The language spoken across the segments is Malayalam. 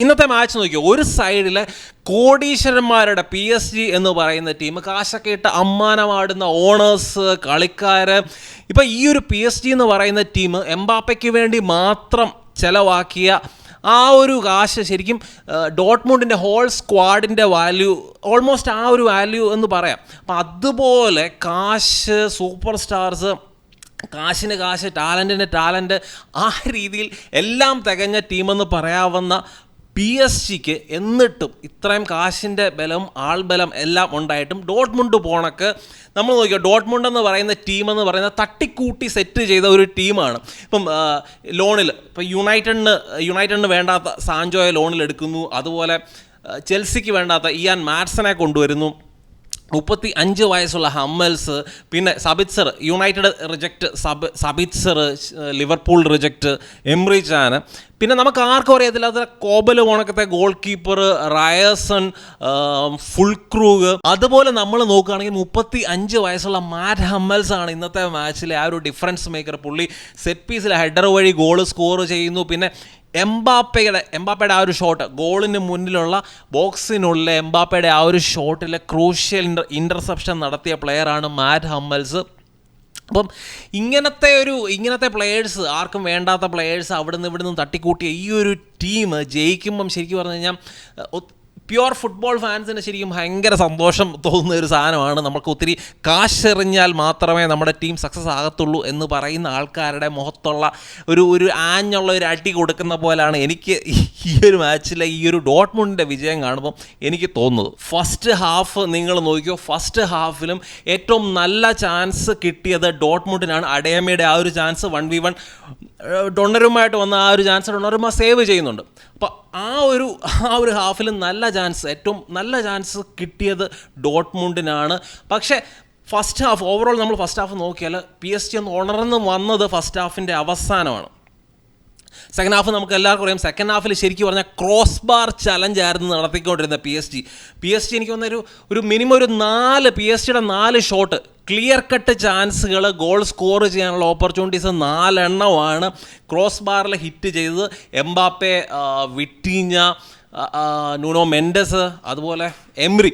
ഇന്നത്തെ മാച്ച് നോക്കിയോ ഒരു സൈഡിൽ കോടീശ്വരന്മാരുടെ പി എസ് ജി എന്ന് പറയുന്ന ടീം കാശൊക്കെ ഇട്ട് അമ്മാനമാടുന്ന ഓണേഴ്സ് കളിക്കാർ ഇപ്പം ഈ ഒരു പി എസ് ജി എന്ന് പറയുന്ന ടീം എംബാപ്പയ്ക്ക് വേണ്ടി മാത്രം ചിലവാക്കിയ ആ ഒരു കാശ് ശരിക്കും ഡോട്ട്മുണ്ടിന്റെ ഹോൾ സ്ക്വാഡിന്റെ വാല്യൂ ഓൾമോസ്റ്റ് ആ ഒരു വാല്യൂ എന്ന് പറയാം. അപ്പം അതുപോലെ കാശ് സൂപ്പർ സ്റ്റാർസ് കാശിന് കാശ് ടാലന്റിന് ടാലന്റ് ആ രീതിയിൽ എല്ലാം തികഞ്ഞ ടീമെന്ന് പറയാവുന്ന പി എസ് ജിക്ക് എന്നിട്ടും ഇത്രയും കാശിന്റെ ബലം ആൾബലം എല്ലാം ഉണ്ടായിട്ടും ഡോട്ട്മുണ്ട് പോണക്ക് നമ്മൾ നോക്കിയോ ഡോട്ട്മുണ്ട് എന്ന് പറയുന്ന ടീം എന്ന് പറയുന്ന തട്ടിക്കൂട്ടി സെറ്റ് ചെയ്ത ഒരു ടീമാണ് ഇപ്പം ലോണിൽ ഇപ്പം യുണൈറ്റഡിന് യുണൈറ്റഡിന് വേണ്ടാത്ത സാൻജോയെ ലോണിൽ എടുക്കുന്നു അതുപോലെ ചെൽസിക്ക് വേണ്ടാത്ത ഇയാൻ മാറ്റ്സനെ കൊണ്ടുവരുന്നു. മുപ്പത്തി അഞ്ച് വയസ്സുള്ള ഹമ്മൽസ് പിന്നെ Sabitzer United reject sub Sabitzer Liverpool reject Emre Can പിന്നെ നമുക്ക് ആർക്കും അറിയത്തില്ലാത്ത കോബൽ ഓണക്കത്തെ goal keeper Ryerson Fullkrug അതുപോലെ നമ്മൾ നോക്കുകയാണെങ്കിൽ മുപ്പത്തി അഞ്ച് വയസ്സുള്ള മാറ്റ് ഹമ്മൽസ് ആണ് ഇന്നത്തെ മാച്ചിലെ ആ ഒരു ഡിഫറൻസ് മേക്കർ പുള്ളി സെറ്റ് പീസിൽ ഹെഡർ വഴി ഗോൾ സ്കോർ ചെയ്യുന്നു. പിന്നെ എംബാപ്പയുടെ എംബാപ്പയുടെ ആ ഒരു ഷോട്ട് ഗോളിന് മുന്നിലുള്ള ബോക്സിനുള്ള എംബാപ്പയുടെ ആ ഒരു ഷോട്ടിലെ ക്രൂഷ്യൽ ഇന്റർ ഇന്റർസെപ്ഷൻ നടത്തിയ പ്ലെയറാണ് മാറ്റ് ഹമ്മൽസ്. അപ്പം ഇങ്ങനത്തെ ഒരു ഇങ്ങനത്തെ പ്ലെയേഴ്സ് ആർക്കും വേണ്ടാത്ത പ്ലെയേഴ്സ് അവിടെ നിന്ന് ഇവിടെ നിന്ന് തട്ടിക്കൂട്ടിയ ഈ ഒരു ടീം ജയിക്കുമ്പം ശരിക്കും പറഞ്ഞു കഴിഞ്ഞാൽ പ്യുവർ ഫുട്ബോൾ ഫാൻസിന് ശരിക്കും ഭയങ്കര സന്തോഷം തോന്നുന്ന ഒരു സാധനമാണ്. നമുക്ക് ഒത്തിരി കാശെറിഞ്ഞാൽ മാത്രമേ നമ്മുടെ ടീം സക്സസ് ആകത്തുള്ളൂ എന്ന് പറയുന്ന ആൾക്കാരുടെ മുഖത്തുള്ള ഒരു ഒരു ആഞ്ഞുള്ള ഒരു അടി കൊടുക്കുന്ന പോലെയാണ് എനിക്ക് ഈ ഒരു മാച്ചിലെ ഈ ഒരു ഡോട്ട്മുണ്ടിന്റെ വിജയം കാണുമ്പോൾ എനിക്ക് തോന്നുന്നത്. ഫസ്റ്റ് ഹാഫ് നിങ്ങൾ നോക്കിയോ ഫസ്റ്റ് ഹാഫിലും ഏറ്റവും നല്ല ചാൻസ് കിട്ടിയത് ഡോട്ട്മുണ്ടിനാണ്. അടയമയുടെ ആ ഒരു ചാൻസ് വൺ വി വൺ ഡൊണറുമായിട്ട് വന്ന ആ ഒരു ചാൻസ് ഡൊണറുമ സേവ് ചെയ്യുന്നുണ്ട്. അപ്പോൾ ആ ഒരു ആ ഒരു ഹാഫിൽ നല്ല ചാൻസ് ഏറ്റവും നല്ല ചാൻസ് കിട്ടിയത് ഡോട്ട്മുണ്ടിനാണ്. പക്ഷേ ഫസ്റ്റ് ഹാഫ് ഓവറോൾ നമ്മൾ ഫസ്റ്റ് ഹാഫ് നോക്കിയാൽ പി എസ് ജി ഒന്ന് ഉണർന്ന് വന്നത് ഫസ്റ്റ് ഹാഫിന്റെ അവസാനമാണ്. സെക്കൻഡ് ഹാഫ് നമുക്ക് എല്ലാവർക്കും അറിയാം. സെക്കൻഡ് ഹാഫിൽ ശരിക്കും പറഞ്ഞാൽ ക്രോസ് ബാർ ചലഞ്ച് ആയിരുന്നു നടത്തിക്കൊണ്ടിരുന്ന P S G P S G എനിക്ക് തോന്നുന്ന ഒരു ഒരു മിനിമം ഒരു നാല് പി എസ് ജിയുടെ നാല് ഷോട്ട് ക്ലിയർ കട്ട് ചാൻസുകൾ ഗോൾ സ്കോർ ചെയ്യാനുള്ള ഓപ്പർച്യൂണിറ്റീസ് നാലെണ്ണമാണ് ക്രോസ് ബാറിൽ ഹിറ്റ് ചെയ്തത്. എംബാപ്പെ വിട്ടീഞ്ഞ നൂനോ മെൻഡസ് അതുപോലെ എംറി.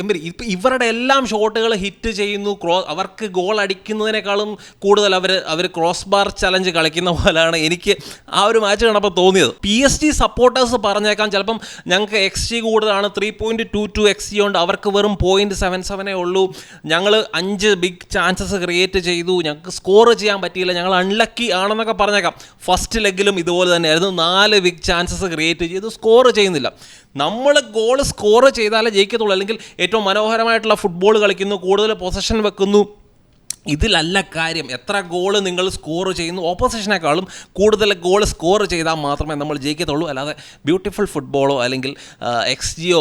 എംറി ഇപ്പം ഇവരുടെ എല്ലാം ഷോട്ടുകൾ ഹിറ്റ് ചെയ്യുന്നു. ക്രോ അവർക്ക് ഗോൾ അടിക്കുന്നതിനേക്കാളും കൂടുതൽ അവർ അവർ ക്രോസ് ബാർ ചലഞ്ച് കളിക്കുന്ന പോലെയാണ് എനിക്ക് ആ ഒരു മാച്ച് കണ്ടപ്പോൾ തോന്നിയത്. പി എസ് ജി സപ്പോർട്ടേഴ്സ് പറഞ്ഞേക്കാം ചിലപ്പം ഞങ്ങൾക്ക് എക്സ് ജി കൂടുതലാണ് three point two two X G ഉണ്ട്. അവർക്ക് വെറും പോയിന്റ് സെവൻ സെവനേ ഉള്ളൂ. ഞങ്ങൾ അഞ്ച് ബിഗ് ചാൻസസ് ക്രിയേറ്റ് ചെയ്തു. ഞങ്ങൾക്ക് സ്കോർ ചെയ്യാൻ പറ്റിയില്ല. ഞങ്ങൾ അൺലക്കി ആണെന്നൊക്കെ പറഞ്ഞേക്കാം. ഫസ്റ്റ് ലെഗിലും ഇതുപോലെ തന്നെയായിരുന്നു. നാല് ബിഗ് ചാൻസസ് ക്രിയേറ്റ് ചെയ്തു. സ്കോർ ചെയ്യുന്നില്ല. നമ്മൾ ഗോൾ സ്കോർ ചെയ്താലേ ജയിക്കത്തുള്ളൂ. അല്ലെങ്കിൽ ഏറ്റവും മനോഹരമായിട്ടുള്ള ഫുട്ബോൾ കളിക്കുന്നു കൂടുതൽ പൊസഷൻ വെക്കുന്നു. ഇതിലല്ല കാര്യം. എത്ര ഗോൾ നിങ്ങൾ സ്കോർ ചെയ്യുന്നു ഓപ്പോസിഷനേക്കാളും കൂടുതൽ ഗോൾ സ്കോർ ചെയ്താൽ മാത്രമേ നമ്മൾ ജയിക്കത്തുള്ളൂ. അല്ലാതെ ബ്യൂട്ടിഫുൾ ഫുട്ബോളോ അല്ലെങ്കിൽ എക്സ് ജിയോ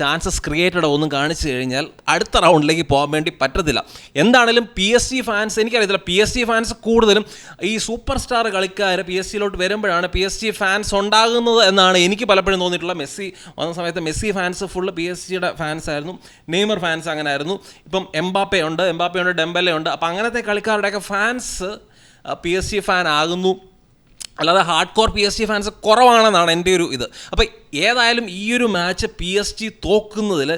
ചാൻസസ് ക്രിയേറ്റഡോ ഒന്നും കാണിച്ചു കഴിഞ്ഞാൽ അടുത്ത റൗണ്ടിലേക്ക് പോകാൻ വേണ്ടി പറ്റത്തില്ല. എന്താണേലും പി എസ് ജി ഫാൻസ് എനിക്കറിയത്തില്ല പി എസ് ജി ഫാൻസ് കൂടുതലും ഈ സൂപ്പർ സ്റ്റാർ കളിക്കാർ പി എസ് ജിയിലോട്ട് വരുമ്പോഴാണ് പി എസ് ജി ഫാൻസ് ഉണ്ടാകുന്നത് എന്നാണ് എനിക്ക് പലപ്പോഴും തോന്നിയിട്ടുള്ള മെസ്സി വന്ന സമയത്ത് Messi fans full P S ജിയുടെ ഫാൻസ് ആയിരുന്നു. നെയ്മർ ഫാൻസ് അങ്ങനെ ആയിരുന്നു ഇപ്പം എംബാപ്പയുണ്ട് എംബാപ്പയുണ്ട് എംബാപ്പെ ഉണ്ട് ഡെമ്പലെ ഉണ്ട് അപ്പം അങ്ങനത്തെ കളിക്കാരുടെയൊക്കെ fans P S C fan ആകുന്നു. അല്ലാതെ hard core P S G fans കുറവാണെന്നാണ് എന്റെ ഒരു ഇത്. അപ്പോൾ ഏതായാലും ഈ ഒരു മാച്ച് പി എസ് ജി തോക്കുന്നതിൽ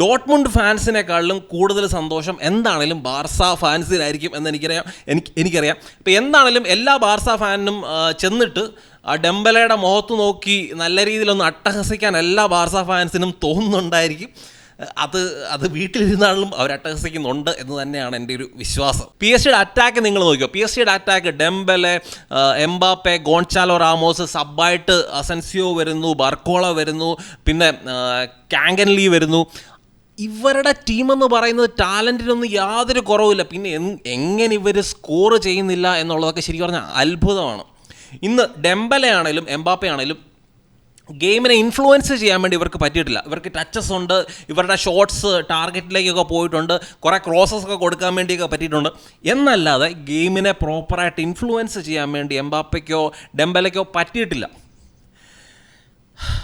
ഡോട്ട്മുണ്ട് ഫാൻസിനെക്കാളിലും കൂടുതൽ സന്തോഷം എന്താണേലും ബാർസ ഫാൻസിനായിരിക്കും എന്ന് എനിക്കറിയാം എനിക്ക് എനിക്കറിയാം. ഇപ്പോൾ എന്താണേലും എല്ലാ ബാർസ ഫാനിനും ചെന്നിട്ട് ആ ഡെമ്പലയുടെ മുഖത്ത് നോക്കി നല്ല രീതിയിലൊന്ന് അട്ടഹസിക്കാൻ എല്ലാ ബാർസ ഫാൻസിനും തോന്നുന്നുണ്ടായിരിക്കും. അത് അത് വീട്ടിലിരുന്നാലും അവർ അട്ടഹസിക്കുന്നുണ്ട് എന്ന് തന്നെയാണ് എന്റെ ഒരു വിശ്വാസം. പി എസ് സിയുടെ അറ്റാക്ക് നിങ്ങൾ നോക്കിയോ പി എസ് സിയുടെ attack Dembele Mbappe Goncalo Ramos സബ്ബായിട്ട് Asensio വരുന്നു ബർക്കോള വരുന്നു പിന്നെ കാങ്കൻലി വരുന്നു. ഇവരുടെ ടീമെന്ന് പറയുന്നത് ടാലന്റിനൊന്നും യാതൊരു കുറവില്ല പിന്നെ എങ്ങനെ ഇവർ സ്കോർ ചെയ്യുന്നില്ല എന്നുള്ളതൊക്കെ ശരിക്കും പറഞ്ഞാൽ അത്ഭുതമാണ്. ഇന്ന് ഡെംബലെ ആണെങ്കിലും എംബാപ്പെ ആണെങ്കിലും ഗെയിമിനെ ഇൻഫ്ലുവൻസ് ചെയ്യാൻ വേണ്ടി ഇവർക്ക് പറ്റിയിട്ടില്ല. ഇവർക്ക് ടച്ചസ് ഉണ്ട് ഇവരുടെ ഷോട്ട്സ് ടാർഗറ്റിലേക്കൊക്കെ പോയിട്ടുണ്ട് കുറേ ക്രോസസ് ഒക്കെ കൊടുക്കാൻ വേണ്ടിയൊക്കെ പറ്റിയിട്ടുണ്ട്. എന്നല്ലാതെ ഗെയിമിനെ പ്രോപ്പറായിട്ട് ഇൻഫ്ലുവൻസ് ചെയ്യാൻ വേണ്ടി എംബാപ്പയ്ക്കോ ഡെമ്പലയ്ക്കോ പറ്റിയിട്ടില്ല.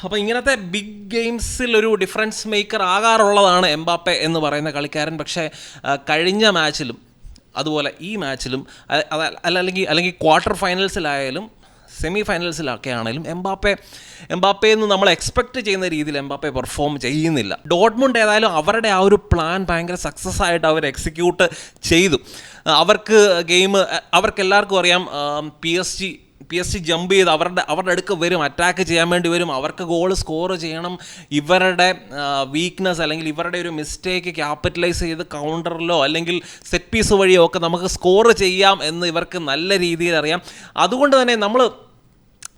അപ്പോൾ ഇങ്ങനത്തെ ബിഗ് ഗെയിംസിൽ ഒരു ഡിഫറൻസ് മേക്കർ ആകാറുള്ളതാണ് എംബാപ്പെ എന്ന് പറയുന്ന കളിക്കാരൻ. പക്ഷേ കഴിഞ്ഞ മാച്ചിലും അതുപോലെ ഈ മാച്ചിലും അല്ലെങ്കിൽ അല്ലെങ്കിൽ ക്വാർട്ടർ ഫൈനൽസിലായാലും സെമി ഫൈനൽസിലൊക്കെ ആണെങ്കിലും എംബാപ്പെ എംബാപ്പെ എന്ന് നമ്മൾ എക്സ്പെക്ട് ചെയ്യുന്ന രീതിയിൽ എംബാപ്പെ പെർഫോം ചെയ്യുന്നില്ല. ഡോട്ട്മുണ്ട് ഏതായാലും അവരുടെ ആ ഒരു പ്ലാൻ ഭയങ്കര സക്സസ് ആയിട്ട് അവർ എക്സിക്യൂട്ട് ചെയ്തു. അവർക്ക് ഗെയിം അവർക്ക് എല്ലാവർക്കും അറിയാം P S G P S C jump ചെയ്ത് അവരുടെ അവരുടെ അടുക്ക് വരും അറ്റാക്ക് ചെയ്യാൻ വേണ്ടി വരും. അവർക്ക് ഗോൾ സ്കോർ ചെയ്യണം. ഇവരുടെ വീക്ക്നെസ് അല്ലെങ്കിൽ ഇവരുടെ ഒരു മിസ്റ്റേക്ക് ക്യാപിറ്റലൈസ് ചെയ്ത് കൗണ്ടറിലോ അല്ലെങ്കിൽ സെറ്റ് പീസ് വഴിയോ ഒക്കെ നമുക്ക് സ്കോർ ചെയ്യാം എന്ന് ഇവർക്ക് നല്ല രീതിയിൽ അറിയാം. അതുകൊണ്ട് തന്നെ നമ്മൾ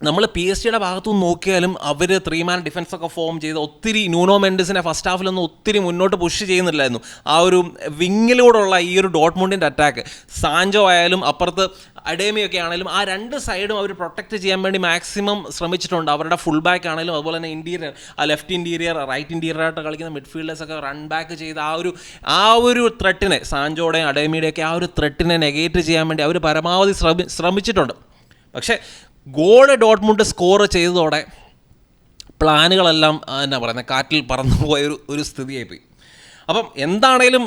നമ്മൾ പി എസ് ജിയുടെ ഭാഗത്തുനിന്ന് നോക്കിയാലും അവർ ത്രീ മാൻ ഡിഫൻസ് ഒക്കെ ഫോം ചെയ്ത് ഒത്തിരി ന്യൂനോ മെൻഡസിനെ ഫസ്റ്റ് ഹാഫിലൊന്നും ഒത്തിരി മുന്നോട്ട് പുഷ് ചെയ്യുന്നില്ലായിരുന്നു ആ ഒരു വിങ്ങിലൂടെയുള്ള ഈ ഒരു ഡോട്ട്മുണ്ടിന്റെ അറ്റാക്ക് സാഞ്ചോ ആയാലും അപ്പുറത്ത് അഡേമിയൊക്കെ ആണെങ്കിലും ആ രണ്ട് സൈഡും അവർ പ്രൊട്ടക്റ്റ് ചെയ്യാൻ വേണ്ടി മാക്സിമം ശ്രമിച്ചിട്ടുണ്ട്. അവരുടെ ഫുൾ ബാക്ക് ആണെങ്കിലും അതുപോലെ തന്നെ ഇന്റീരിയർ ആ ലെഫ്റ്റ് ഇന്റീരിയർ റൈറ്റ് ഇന്റീരിയർ ആയിട്ട് കളിക്കുന്ന മിഡ്ഫീൽഡേഴ്സ് ഒക്കെ റൺ ബാക്ക് ചെയ്ത് ആ ഒരു ആ ഒരു ത്രെട്ടിനെ സാഞ്ചോയുടെയും അഡേമിയുടെയൊക്കെ ആ ഒരു ത്രെട്ടിനെ നെഗേറ്റ് ചെയ്യാൻ വേണ്ടി അവർ പരമാവധി ശ്രമി ശ്രമിച്ചിട്ടുണ്ട്. പക്ഷേ ഗോൾ ഡോട്ട്മുണ്ട് സ്കോർ ചെയ്തതോടെ പ്ലാനുകളെല്ലാം എന്നാ പറയുന്നത് കാറ്റിൽ പറന്നു പോയ ഒരു ഒരു സ്ഥിതിയായിപ്പോയി. അപ്പം എന്താണേലും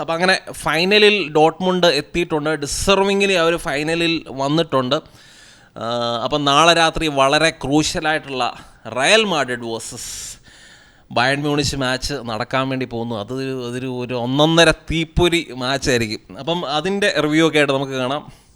അപ്പം അങ്ങനെ ഫൈനലിൽ ഡോട്ട്മുണ്ട് എത്തിയിട്ടുണ്ട്. ഡിസർവിങ്ങിൽ അവർ ഫൈനലിൽ വന്നിട്ടുണ്ട്. അപ്പം നാളെ രാത്രി വളരെ ക്രൂഷ്യലായിട്ടുള്ള Real Madrid versus Bayern Munich match നടക്കാൻ വേണ്ടി പോകുന്നു. അതൊരു അതൊരു ഒരു ഒന്നൊന്നര തീപ്പൊരി മാച്ചായിരിക്കും. അപ്പം അതിന്റെ റിവ്യൂ ഒക്കെ ആയിട്ട് നമുക്ക് കാണാം.